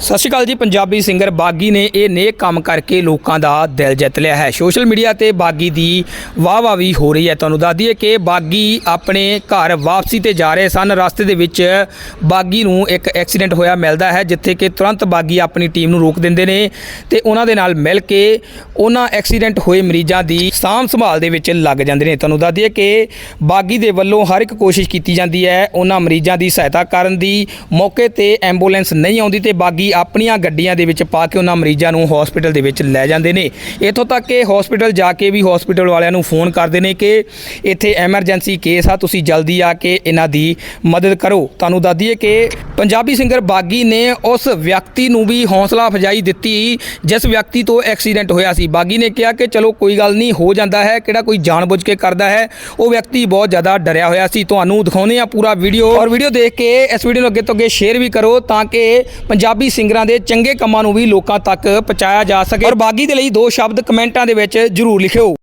ਸਤਿ ਸ਼੍ਰੀ ਅਕਾਲ ਜੀ, ਪੰਜਾਬੀ ਸਿੰਗਰ ਬਾਗੀ ਨੇ ਇਹ ਨੇਕ ਕੰਮ ਕਰਕੇ ਲੋਕਾਂ ਦਾ ਦਿਲ ਜਿੱਤ ਲਿਆ ਹੈ। ਸੋਸ਼ਲ ਮੀਡੀਆ ਤੇ ਬਾਗੀ ਦੀ ਵਾਹ-ਵਾਹ ਵੀ ਹੋ ਰਹੀ ਹੈ। ਤੁਹਾਨੂੰ ਦੱਸ ਦਈਏ ਕਿ ਬਾਗੀ ਆਪਣੇ ਘਰ ਵਾਪਸੀ ਤੇ ਜਾ ਰਹੇ ਸਨ। ਰਸਤੇ ਦੇ ਵਿੱਚ ਬਾਗੀ ਨੂੰ ਇੱਕ ਐਕਸੀਡੈਂਟ ਹੋਇਆ, ਮਿਲਦਾ ਹੈ, ਜਿੱਥੇ ਕਿ ਤੁਰੰਤ ਬਾਗੀ ਆਪਣੀ ਟੀਮ ਨੂੰ ਰੋਕ ਦਿੰਦੇ ਨੇ ਤੇ ਉਹਨਾਂ ਦੇ ਨਾਲ ਮਿਲ ਕੇ ਉਹਨਾਂ ਐਕਸੀਡੈਂਟ ਹੋਏ ਮਰੀਜ਼ਾਂ ਦੀ ਸਾਂਭ ਸੰਭਾਲ ਦੇ ਵਿੱਚ ਲੱਗ ਜਾਂਦੇ ਨੇ। ਤੁਹਾਨੂੰ ਦੱਸ ਦਈਏ ਕਿ ਬਾਗੀ ਦੇ ਵੱਲੋਂ ਹਰ ਇੱਕ ਕੋਸ਼ਿਸ਼ ਕੀਤੀ ਜਾਂਦੀ ਹੈ। ਉਹਨਾਂ ਮਰੀਜ਼ਾਂ ਦੀ ਸਹਾਇਤਾ ਕਰਨ ਦੀ ਮੌਕੇ ਤੇ ਐਂਬੂਲੈਂਸ ਨਹੀਂ ਆਉਂਦੀ ਤੇ ਬਾਗੀ ਆਪਣੀਆਂ ਗੱਡੀਆਂ ਦੇ ਵਿੱਚ ਪਾ ਕੇ ਉਹਨਾਂ ਮਰੀਜ਼ਾਂ ਨੂੰ ਹਸਪੀਟਲ ਦੇ ਵਿੱਚ ਲੈ ਜਾਂਦੇ ਨੇ। ਇੱਥੋਂ ਤੱਕ ਕਿ ਹਸਪੀਟਲ ਜਾ ਕੇ ਵੀ ਹਸਪੀਟਲ ਵਾਲਿਆਂ ਨੂੰ ਫੋਨ ਕਰਦੇ ਨੇ ਕਿ ਇੱਥੇ ਐਮਰਜੈਂਸੀ ਕੇਸ ਆ, ਤੁਸੀਂ ਜਲਦੀ ਆ ਕੇ ਇਹਨਾਂ ਦੀ ਮਦਦ ਕਰੋ। ਤੁਹਾਨੂੰ ਦੱਸ ਦਈਏ ਕਿ ਪੰਜਾਬੀ ਸਿੰਗਰ ਬਾਗੀ ਨੇ ਉਸ ਵਿਅਕਤੀ ਨੂੰ ਵੀ ਹੌਸਲਾ ਫਜਾਈ ਦਿੱਤੀ, ਜਿਸ ਵਿਅਕਤੀ ਤੋਂ ਐਕਸੀਡੈਂਟ ਹੋਇਆ ਸੀ। ਬਾਗੀ ਨੇ ਕਿਹਾ ਕਿ ਚਲੋ ਕੋਈ ਗੱਲ ਨਹੀਂ, ਹੋ ਜਾਂਦਾ ਹੈ, ਕਿਹੜਾ ਕੋਈ ਜਾਣਬੁੱਝ ਕੇ ਕਰਦਾ ਹੈ, ਉਹ ਵਿਅਕਤੀ ਬਹੁਤ ਜ਼ਿਆਦਾ ਡਰਿਆ ਹੋਇਆ ਸੀ। ਤੁਹਾਨੂੰ ਦਿਖਾਉਂਦੇ ਆ ਪੂਰਾ ਵੀਡੀਓ ਔਰ ਵੀਡੀਓ ਦੇਖ ਕੇ ਇਸ ਵੀਡੀਓ ਨੂੰ ਅੱਗੇ ਤੋਂ ਅੱਗੇ ਸ਼ੇਅਰ ਵੀ ਕਰੋ ਤਾਂ ਕਿ ਪੰਜਾਬੀ ਸਿੰਗਰਾਂ ਦੇ ਚੰਗੇ ਕੰਮਾਂ ਨੂੰ ਵੀ ਲੋਕਾਂ ਤੱਕ ਪਹੁੰਚਾਇਆ ਜਾ ਸਕੇ। ਔਰ ਬਾਗੀ ਦੇ ਲਈ ਦੋ ਸ਼ਬਦ ਕਮੈਂਟਾਂ ਦੇ ਵਿੱਚ ਜ਼ਰੂਰ ਲਿਖਿਓ।